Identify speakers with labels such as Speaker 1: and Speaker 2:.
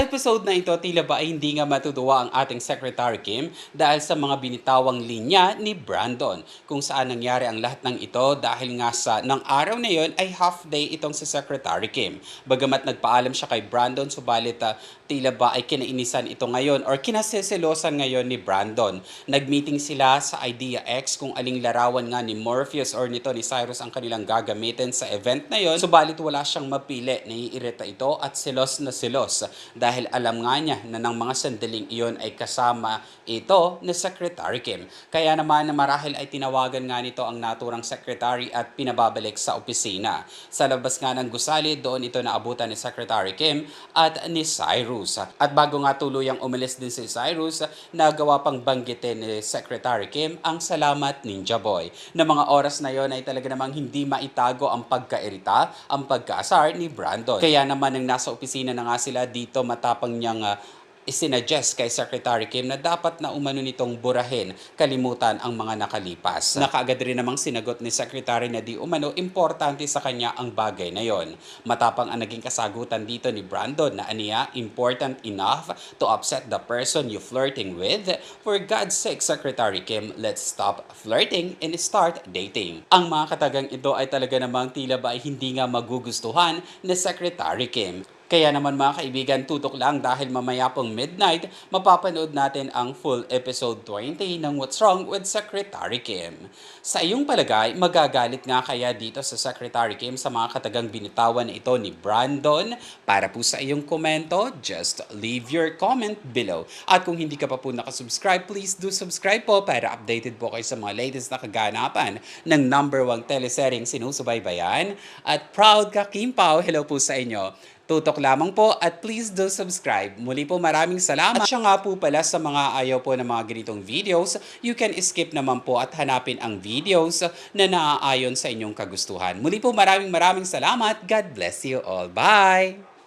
Speaker 1: episode na ito, tila ba ay hindi nga matutuwa ang ating Secretary Kim dahil sa mga binitawang linya ni Brandon. Kung saan nangyari ang lahat ng ito dahil nga sa ng araw na yon ay half day itong si Secretary Kim. Bagamat nagpaalam siya kay Brandon, subalit ah, tila ba ay kinainisan ito ngayon or kinaseselosan ngayon ni Brandon. Nagmeeting sila sa Idea X kung aling larawan nga ni Morpheus or nito ni Cyrus ang kanilang gagamitin sa event na yon. Subalit wala siyang mapili, naiirita ito at selos na selos dahil alam nga niya na ng mga sandaling iyon ay kasama ito ni Secretary Kim. Kaya naman na marahil ay tinawagan nga nito ang naturang secretary at pinababalik sa opisina. Sa labas nga ng gusali, doon ito naabutan ni Secretary Kim at ni Cyrus. At bago nga tuluyang umalis din si Cyrus, nagawa pang banggitin ni Secretary Kim ang salamat Ninja Boy. Na mga oras na yon ay talaga namang hindi maitago ang pagkairita, ang pagkaasar ni Brandon. Kaya naman nang nasa opisina na nga sila dito matapang niyang ah, isinuggest kay Secretary Kim na dapat na umano nitong burahin, kalimutan ang mga nakalipas. Nakaagad rin namang sinagot ni Secretary na di umano importante sa kanya ang bagay na yon. Matapang ang naging kasagutan dito ni Brandon na aniya important enough to upset the person you flirting with. For God's sake, Secretary Kim, let's stop flirting and start dating. Ang mga katagang ito ay talaga namang tila ba ay hindi nga magugustuhan ni Secretary Kim. Kaya naman mga kaibigan, tutok lang dahil mamaya pong midnight, mapapanood natin ang full episode 20 ng What's Wrong with Secretary Kim. Sa iyong palagay, magagalit nga kaya dito sa Secretary Kim sa mga katagang binitawan ito ni Brandon? Para po sa iyong komento, just leave your comment below. At kung hindi ka pa po nakasubscribe, please do subscribe po para updated po kayo sa mga latest na kaganapan ng number one teleseryeng sinusubaybayan. At proud ka Kim Pao, hello po sa inyo. Tutok lamang po at please do subscribe. Muli po maraming salamat. At siya nga po pala sa mga ayaw po ng mga ganitong videos, you can skip naman po at hanapin ang videos na naaayon sa inyong kagustuhan. Muli po maraming maraming salamat. God bless you all. Bye!